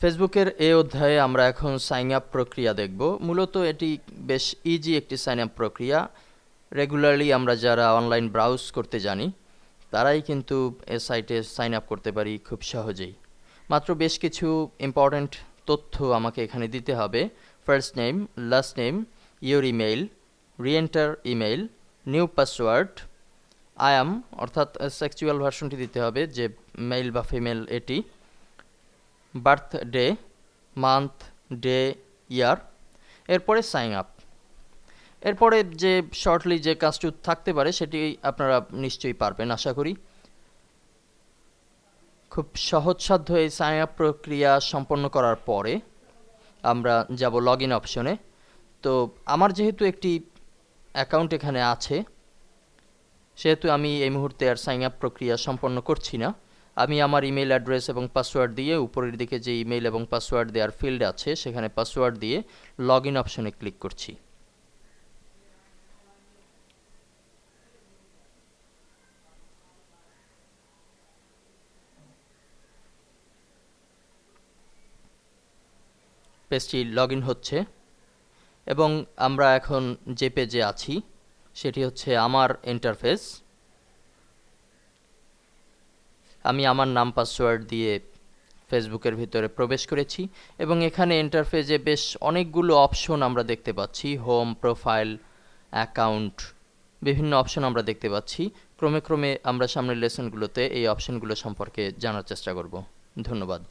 ফেসবুকের এই অধ্যায়ে আমরা এখন সাইন আপ প্রক্রিয়া দেখব। মূলত এটি বেশ ইজি একটি সাইন আপ প্রক্রিয়া। রেগুলারলি আমরা যারা অনলাইন ব্রাউজ করতে জানি, তারাই কিন্তু এ সাইটে সাইন আপ করতে পারি খুব সহজেই। মাত্র বেশ কিছু ইম্পর্ট্যান্ট তথ্য আমাকে এখানে দিতে হবে। First name last name your email reenter email new password I am অর্থাৎ সেক্সুয়াল ভার্সনটি দিতে হবে, যে মেল বা ফিমেল এটি। বার্থডে, মান্থ, ডে, ইয়ার, এরপরে সাইন আপ। এরপরে যে শর্টলি যে কাজটি থাকতে পারে সেটি আপনারা নিশ্চয়ই পারবেন, আশা করি। খুব সহজসাধ্য এই সাইন আপ প্রক্রিয়া সম্পন্ন করার পরে আমরা যাব লগ ইন অপশনে। তো আমার যেহেতু একটি অ্যাকাউন্ট এখানে আছে, সেহেতু আমি এই মুহূর্তে আর সাইন আপ প্রক্রিয়া সম্পন্ন করছি না। আমি আমার ইমেল অ্যাড্রেস এবং পাসওয়ার্ড দিয়ে উপরের দিকে যে ইমেল এবং পাসওয়ার্ড দেওয়ার ফিল্ড আছে, সেখানে পাসওয়ার্ড দিয়ে লগ ইন অপশনে ক্লিক করছি। পেজটি লগ ইন হচ্ছে এবং আমরা এখন যে পেজে আছি, সেটি হচ্ছে আমার ইন্টারফেস আমি আমার নাম পাসওয়ার্ড দিয়ে ফেসবুকের ভিতরে প্রবেশ করেছি এবং এখানে ইন্টারফেসে বেশ অনেকগুলো অপশন আমরা দেখতে পাচ্ছি। হোম প্রোফাইল অ্যাকাউন্ট বিভিন্ন অপশন আমরা দেখতে পাচ্ছি। ক্রমে ক্রমে আমরা সামনের লেসনগুলোতে এই অপশনগুলো সম্পর্কে জানার চেষ্টা করব। ধন্যবাদ।